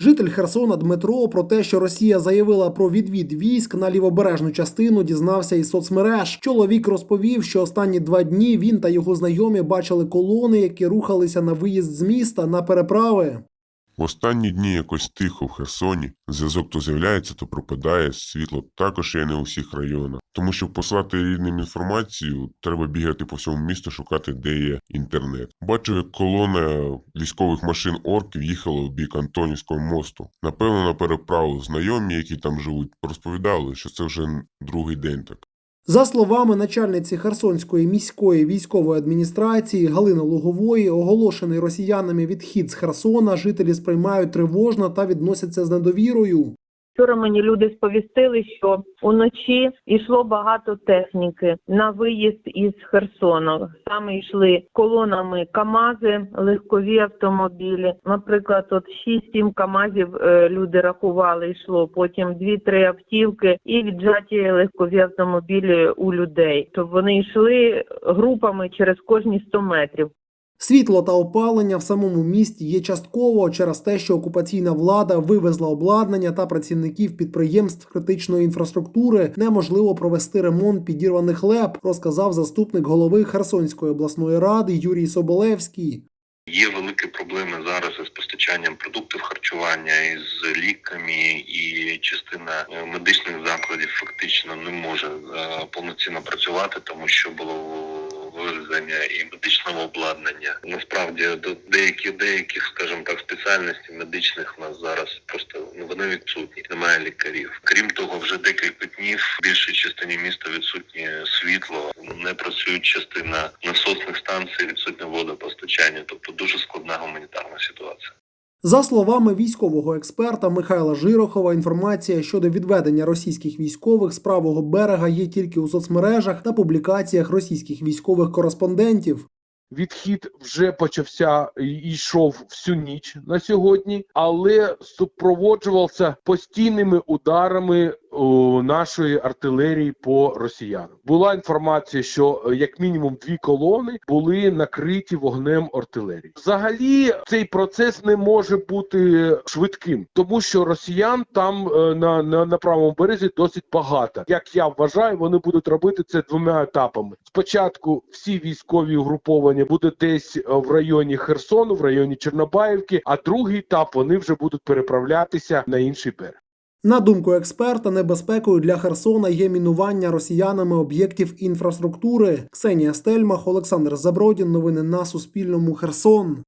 Житель Херсона Дмитро про те, що Росія заявила про відвід військ на лівобережну частину, дізнався із соцмереж. Чоловік розповів, що останні два дні він та його знайомі бачили колони, які рухалися на виїзд з міста на переправи. В останні дні якось тихо в Херсоні. Зв'язок то з'являється, то пропадає, світло також є не у всіх районах. Тому щоб послати рідним інформацію, треба бігати по всьому місту, шукати, де є інтернет. Бачив, як колона військових машин орків їхала в бік Антонівського мосту. Напевно, на переправу знайомі, які там живуть, розповідали, що це вже другий день так. За словами начальниці Херсонської міської військової адміністрації Галини Лугової, оголошений росіянами відхід з Херсона жителі сприймають тривожно та відносяться з недовірою. Вчора мені люди сповістили, що уночі йшло багато техніки на виїзд із Херсона. Саме йшли колонами КАМАЗи, легкові автомобілі. Наприклад, от 6-7 КАМАЗів е, люди рахували, йшло. Потім 2-3 автівки і віджаті легкові автомобілі у людей. То вони йшли групами через кожні 100 метрів. Світло та опалення в самому місті є частково через те, що окупаційна влада вивезла обладнання та працівників підприємств критичної інфраструктури. Неможливо провести ремонт підірваних леп, розказав заступник голови Херсонської обласної ради Юрій Соболевський. Є великі проблеми зараз із постачанням продуктів харчування, із ліками, і частина е, медичних закладів фактично не може е, повноцінно працювати, тому що було вивезення і медичного обладнання. Насправді до деякі деяких, скажімо так, спеціальностей медичних нас зараз просто ну вони відсутні. Немає лікарів. Крім того, вже декілька днів в більшій частині міста відсутнє світло, не працюють частина насосних станцій, відсутнє водопостачання, тобто дуже складна гуманітарна ситуація. За словами військового експерта Михайла Жирохова, інформація щодо відведення російських військових з правого берега є тільки у соцмережах та публікаціях російських військових кореспондентів. Відхід вже почався йшов всю ніч на сьогодні, але супроводжувався постійними ударами о, нашої артилерії по росіянам. Була інформація, що е, як мінімум дві колони були накриті вогнем артилерії. Взагалі, цей процес не може бути швидким, тому що росіян там е, на, на, на правому березі досить багато. Як я вважаю, вони будуть робити це двома етапами. Спочатку всі військові угруповання будуть десь е, в районі Херсону, в районі Чорнобаївки, а другий етап вони вже будуть переправлятися на інший берег. На думку експерта, небезпекою для Херсона є мінування росіянами об'єктів інфраструктури. Ксенія Стельмах, Олександр Забродін. Новини на Суспільному. Херсон.